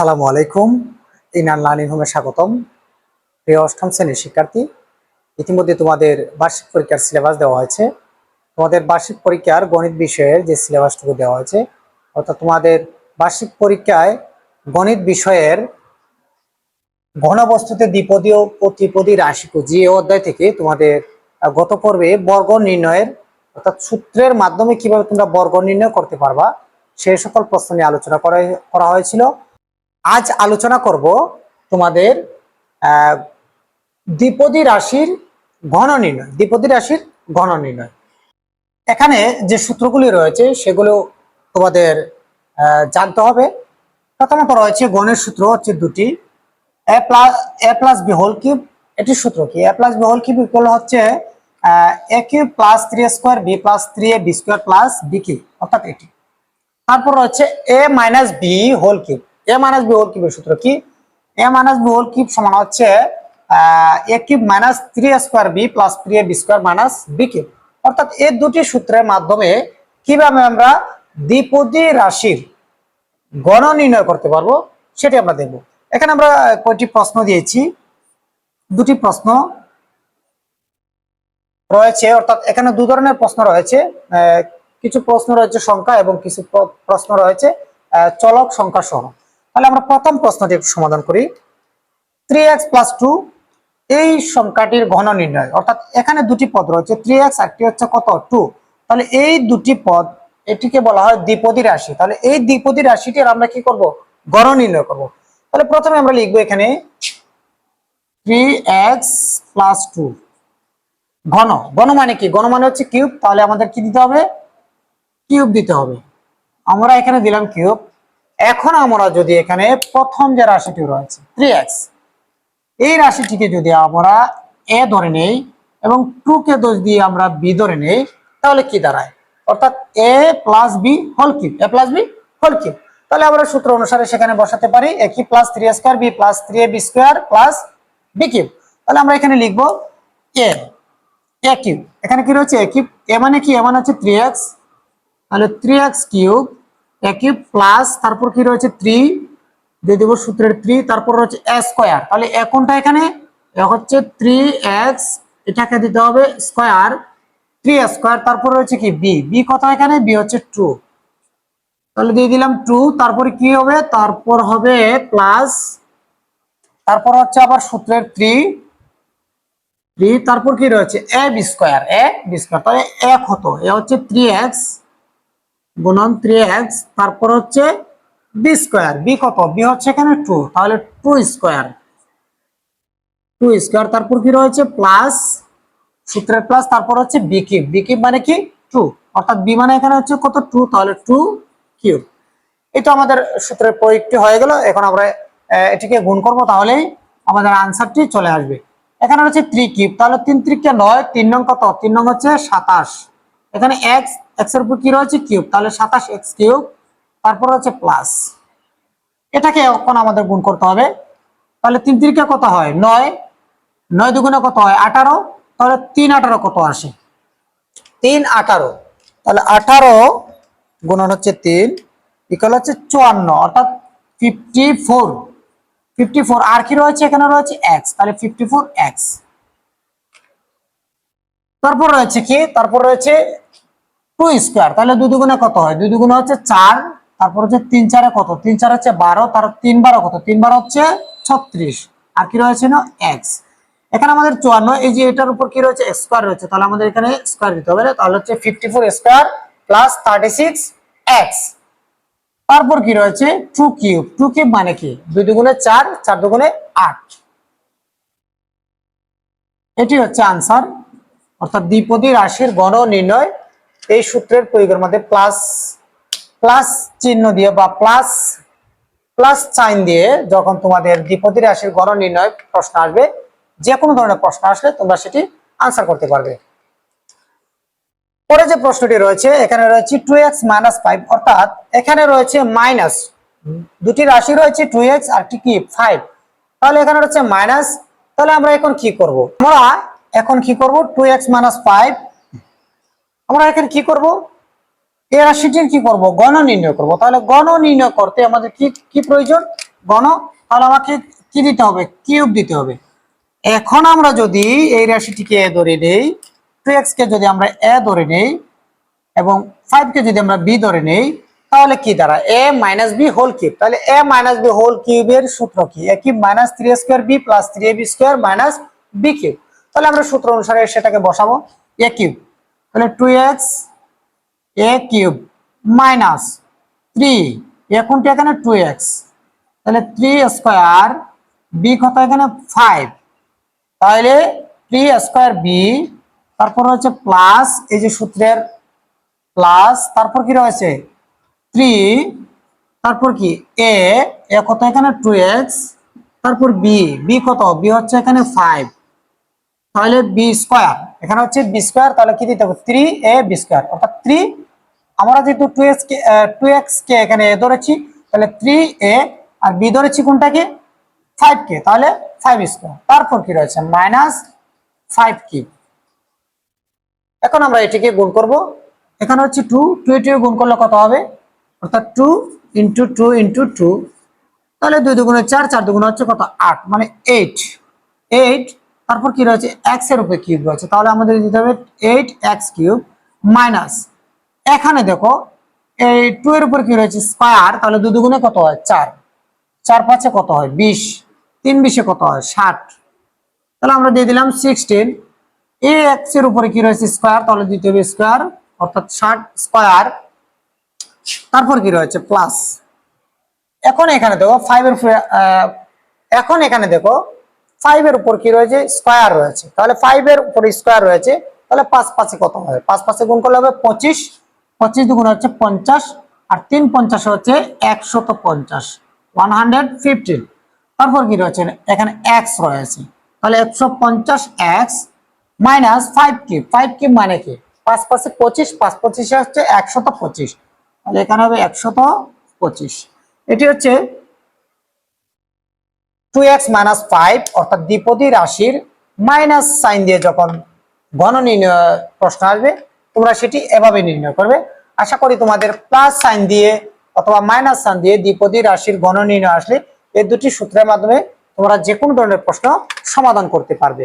আসসালামু আলাইকুম। ইনান লার্নিং হোমে স্বাগতম। প্রিয় অষ্টম শ্রেণির শিক্ষার্থী, ইতিমধ্যে তোমাদের বার্ষিক পরীক্ষার সিলেবাস দেওয়া হয়েছে। তোমাদের বার্ষিক পরীক্ষার গণিত বিষয়ের যে সিলেবাসটুকু দেওয়া হয়েছে, অর্থাৎ তোমাদের বার্ষিক পরীক্ষায় গণিত বিষয়ের ঘনবস্তুতে দ্বিপদী ও প্রতিপদী রাশিকু, যে অধ্যায় থেকে তোমাদের গত পর্বে বর্গ নির্ণয়ের, অর্থাৎ সূত্রের মাধ্যমে কীভাবে তোমরা বর্গ নির্ণয় করতে পারবা সেই সকল প্রশ্ন নিয়ে আলোচনা করা করা হয়েছিল। আজ আলোচনা করব তোমাদের দ্বিপদী রাশির ঘন নির্ণয়, দ্বিপদী রাশির ঘন নির্ণয়। এখানে যে সূত্রগুলি রয়েছে সেগুলো তোমাদের জানতে হবে। প্রথমত রয়েছে গণের সূত্র হচ্ছে দুটি। A plus A plus B whole cube এটির সূত্র কি? A plus B whole cube equal হচ্ছে A cube plus three square, B plus three A B square plus B cube, অর্থাৎ এটি। তারপর হচ্ছে A minus B whole cube. A minus B whole কিউবের সূত্র কি? A minus B whole cube সমান হচ্ছে A cube minus B plus A B minus B cube. অর্থাৎ এই দুটি সূত্রের মাধ্যমে কীভাবে আমরা দ্বিপদী রাশির নির্ণয় করতে পারব সেটি আমরা দেখব। এখানে আমরা কয়টি প্রশ্ন দিয়েছি? দুটি প্রশ্ন রয়েছে, অর্থাৎ এখানে দু ধরনের প্রশ্ন রয়েছে কিছু প্রশ্ন রয়েছে সংখ্যা এবং কিছু প্রশ্ন রয়েছে চলক সংখ্যা সহ। তাহলে আমরা প্রথম প্রশ্নটি সমাধান করি। থ্রি এক্স প্লাস টু এই সংখ্যাটির ঘন নির্ণয়, অর্থাৎ এখানে দুটি পদ রয়েছে থ্রি এক্স একটি হচ্ছে কত? টু তাহলে এই দুটি পদ, এটিকে বলা হয় দ্বিপদী রাশি। তাহলে এই দ্বিপদী রাশিটির আমরা কি করব? গণ নির্ণয় করব। তাহলে প্রথমে আমরা লিখব এখানে থ্রি এক্স প্লাস টু ঘন। ঘন মানে কি? ঘন মানে হচ্ছে কিউব তাহলে আমাদের কি দিতে হবে? কিউব দিতে হবে। আমরা এখানে দিলাম কিউব এখন আমরা যদি এখানে প্রথম যে রাশিটি রয়েছে থ্রি এক্স এই রাশিটিকে যদি আমরা এ ধরে নেই এবং টু কে দোষ দিয়ে আমরা বি ধরে নেই, তাহলে কি দাঁড়ায়? অর্থাৎ A plus B whole cube A plus B whole cube তাহলে আমরা সূত্র অনুসারে সেখানে বসাতে পারি এ কি plus three square B plus three A B square plus B cube তাহলে আমরা এখানে লিখব এ এ কিউব এখানে কি রয়েছে? এ কিউব এ মানে কি? এ মানে হচ্ছে থ্রি এক্স তাহলে three X cube A cube plus তারপর কি রয়েছে? থ্রি দিয়ে দেবো সূত্রের থ্রি তারপর রয়েছে এ স্কোয়ার তাহলে এ কোনটা এখানে? হচ্ছে থ্রি এক্স এটাকে দিতে হবে স্কোয়ার থ্রি স্কোয়ার তারপর রয়েছে কি? বি বি কত এখানে? বি হচ্ছে টু তাহলে দিয়ে দিলাম টু তারপরে কি হবে? তারপর হবে প্লাস তারপর হচ্ছে আবার সূত্রের থ্রি থ্রি তারপর কি রয়েছে? A B square A B square তাহলে এক হতো এ হচ্ছে থ্রি এক্স গুণন থ্রি এক্স তারপর হচ্ছে বি স্কোয়ার বি কত? বি হচ্ছে এখানে টু তাহলে টু স্কোয়ার টু স্কোয়ার তারপর কি রয়েছে? প্লাস সূত্রের প্লাস তারপর হচ্ছে বি কিউব বি কিউব মানে কি? টু অর্থাৎ বি মানে এখানে হচ্ছে কত? টু তাহলে টু কিউব এটা আমাদের সূত্রের প্রয়োগটি হয়ে গেল, এখন আমরা এটিকে গুণ করব, তাহলেই আমাদের আনসারটি চলে আসবে। এখানে হচ্ছে থ্রি কিউব তাহলে তিন ত্রিকে নয়, তিন নং কত? তিন নং হচ্ছে সাতাশ। এখানে এক্স এক্সের উপর কি রয়েছে? কিউব তাহলে সাতাশ এক্স কিউব তারপর হচ্ছে প্লাস এটাকে এখন আমাদের গুণ করতে হবে। তাহলে তিন তিরিকে কত হয়? নয়। নয় দুগুণে কত হয়? আঠারো। তাহলে তিন আঠারো কত আসে? তিন আঠারো। তাহলে আঠারো গুণন হচ্ছে তিন ইকাল হচ্ছে চুয়ান্ন, অর্থাৎ ফিফটি ফোর ফিফটি ফোর আর কি রয়েছে? এখানে রয়েছে এক্স তাহলে ফিফটি ফোর এক্স তারপর রয়েছে কি? তারপর রয়েছে টু স্কোয়ার, তাহলে দুই দুগুণে কত হয়? দুই দুগুণে হচ্ছে চার, তারপর হচ্ছে তিন চারে কত? তিন চার হচ্ছে বারো, তার তিন বারো কত? তিন বারো হচ্ছে ছত্রিশ। আর কি রয়েছে না? এক্স এখানে আমাদের চুয়ান্ন, এই যে এটার উপর কি রয়েছে? স্কোয়ার রয়েছে। তাহলে আমাদের এখানে স্কোয়ার দিতে হবে তাহলে হচ্ছে fifty four square plus thirty six X তারপর কি রয়েছে? টু কিউব টু কিউব মানে কি? দুই দুগুণে চার চার দুগুণে আট। এটি হচ্ছে আনসার অর্থাৎ দ্বিপদী রাশির গণ নির্ণয় এই সূত্রের প্রয়োগের মধ্যে প্লাস প্লাস চিহ্ন দিয়ে বা প্লাস প্লাস সাইন দিয়ে যখন তোমাদের দ্বিপদী রাশির গণ নির্ণয় প্রশ্ন আসবে যে কোনো ধরনের প্রশ্ন আসলে তোমরা সেটি আনসার করতে পারবে। পরে যে প্রশ্নটি রয়েছে, এখানে রয়েছে টু এক্স মাইনাস ফাইভ অর্থাৎ এখানে রয়েছে মাইনাস দুটি রাশি রয়েছে টু এক্স আর কি? ফাইভ তাহলে এখানে রয়েছে মাইনাস তাহলে আমরা এখন কি করব? আমরা এখন কি করব? টু এক্স মাইনাস ফাইভ আমরা এখানে কি করব? এই রাশিটির কি করব? গণ নির্ণয় করব। তাহলে গণ নির্ণয় করতে আমাদের কি কি প্রয়োজন? গণ। তাহলে আমাকে কি দিতে হবে? কিউব দিতে হবে। এখন আমরা যদি এই রাশিটিকে এ ধরে নেই, টু কে যদি আমরা এ ধরে নেই, এবং ফাইভ কে যদি আমরা বি ধরে নেই, তাহলে কি দ্বারা? A minus B whole cube. তাহলে এ মাইনাস বি হোল কিউবের সূত্র কি? A cube minus three square B plus three A B square minus B cube. তাহলে আমরা সূত্র অনুসারে সেটাকে বসাবো। A cube. তাহলে two X A cube minus three এখনটি এখানে টু এক্স? তাহলে থ্রি স্কোয়ার বি কত এখানে? ফাইভ। তাহলে থ্রি স্কোয়ার বি, তারপর হচ্ছে প্লাস, এই যে সূত্রের প্লাস, তারপর কি রয়েছে? থ্রি, তারপর কি? এ এ কত এখানে? টু এক্স, তারপর বি বি কত? বি হচ্ছে এখানে ফাইভ। তাহলে বি স্কোয়ার এখানে হচ্ছে বি স্কোয়ার তাহলে কি দিতে হবে? থ্রি এ বি স্কোয়ার অর্থাৎ থ্রি আমরা যেহেতু টু এক্স কে টু এক্স কে এখানে এ ধরেছি, তাহলে থ্রি এ আর বি ধরেছি কোনটাকে? ফাইভ কে, তাহলে ফাইভ স্কোয়ার তারপর কি রয়েছে? মাইনাস ফাইভ কি এখন আমরা এটিকে গুণ করব, এখানে হচ্ছে টু টু টু গুণ করলে কত হবে? অর্থাৎ two into two into two তাহলে দুই দুগুণে চার চার দুগুণে হচ্ছে কত? আট মানে এইট এইট তারপর কি রয়েছে? এক্সের উপরে কিউব রয়েছে। তাহলে আমাদের দিতে হবে এইট এক্স কিউব মাইনাস এখানে দেখো, এই টু এর উপর কি রয়েছে? স্কোয়ার তাহলে দুই দুগুণে কত হয়? চার। চার পাঁচে কত হয়? বিশ। তিন বিশে কত হয়? ষাট। তাহলে আমরা দিয়ে দিলাম সিক্সটিন এ এক্সের উপরে কি রয়েছে? স্কোয়ার তাহলে দিতে হবে স্কোয়ার অর্থাৎ ষাট স্কোয়ার তারপর কি রয়েছে? প্লাস এখন এখানে দেখো ফাইভ এর এখন এখানে দেখো ফাইভ এর উপর কি রয়েছে? স্কোয়ার রয়েছে। তাহলে ফাইভ এর উপর স্কোয়ার রয়েছে, তাহলে পাঁচ পাঁচে কত হবে? পাঁচ পাঁচে গুণ করলে হবে পঁচিশ। পঁচিশ দুগুণ হচ্ছে পঞ্চাশ। আর তিন পঞ্চাশ হচ্ছে একশত পঞ্চাশ। ওয়ান হান্ড্রেড ফিফটিন তারপর কি রয়েছে? এখানে এক্স রয়েছে। তাহলে একশো পঞ্চাশ এক্স মাইনাস ফাইভ কি ফাইভ কি মানে কি? পাঁচ পাঁচে পঁচিশ, পাঁচ পঁচিশে হচ্ছে একশত পঁচিশ। তাহলে এখানে হবে একশত পঁচিশ। এটি হচ্ছে টু এক্স মাইনাস ফাইভ অর্থাৎ দ্বিপদী রাশির মাইনাস সাইন দিয়ে যখন ঘন নির্ণয় প্রশ্ন আসবে, তোমরা সেটি এভাবে নির্ণয় করবে। আশা করি তোমাদের প্লাস সাইন দিয়ে অথবা মাইনাস সাইন দিয়ে দ্বিপদী রাশির ঘন নির্ণয় আসলে এই দুটি সূত্রের মাধ্যমে তোমরা যে কোনো ধরনের প্রশ্ন সমাধান করতে পারবে।